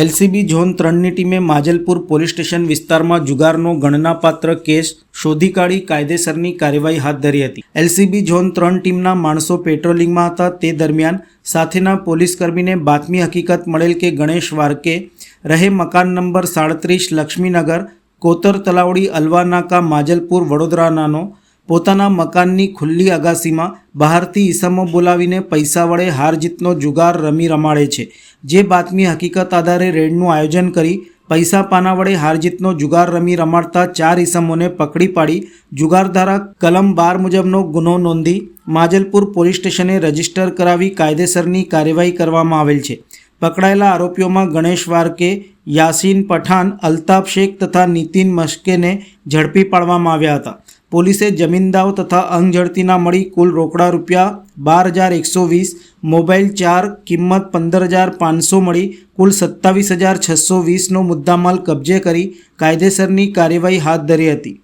LCB zone ત્રણની ટીમે Majalpur police station વિસ્તારમાં જુગારનો ગણનાપાત્ર કેસ શોધી કાઢી કાયદેસરની કાર્યવાહી હાથ ધરી હતી. એલસીબી ઝોન ત્રણ ટીમના માણસો પેટ્રોલિંગમાં હતા. તે દરમિયાન સાથેના પોલીસકર્મીને બાતમી હકીકત મળેલ કે ગણેશ વારકે રહે મકાન નંબર સાડત્રીસ લક્ષ્મીનગર, કોતર તલાવડી અલવાનાકા માજલપુર, વડોદરાનાનો પોતાના મકાનની ખુલ્લી અગાસીમાં બહારથી ઈસમો બોલાવીને પૈસા વડે હાર જીતનો જુગાર રમી રમાડે છે. જે બાતમી હકીકત આધારે રેડનું આયોજન કરી પૈસા પાના વડે હાર જીતનો જુગાર રમી રમાડતા ચાર ઈસમોને પકડી પાડી જુગારધારા કલમ બાર મુજબનો ગુનો નોંધી માજલપુર પોલીસ સ્ટેશને રજિસ્ટર કરાવી કાયદેસરની કાર્યવાહી કરવામાં આવેલ છે. પકડાયેલા આરોપીઓમાં ગણેશ વારકે, યાસીન પઠાણ અલ્તાફ શેખ તથા નીતિન મશ્કેને ઝડપી પાડવામાં આવ્યા હતા. પોલીસે જમીનદાવ તથા અંગઝડતીના મળી કુલ રોકડા રૂપિયા બાર હજાર એકસો વીસ, મોબાઈલ ચાર, કિંમત પંદર હજાર પાંચસો મળી કુલ સત્તાવીસ હજાર છસો વીસનો મુદ્દામાલ કબજે કરી કાયદેસરની કાર્યવાહી હાથ ધરી હતી.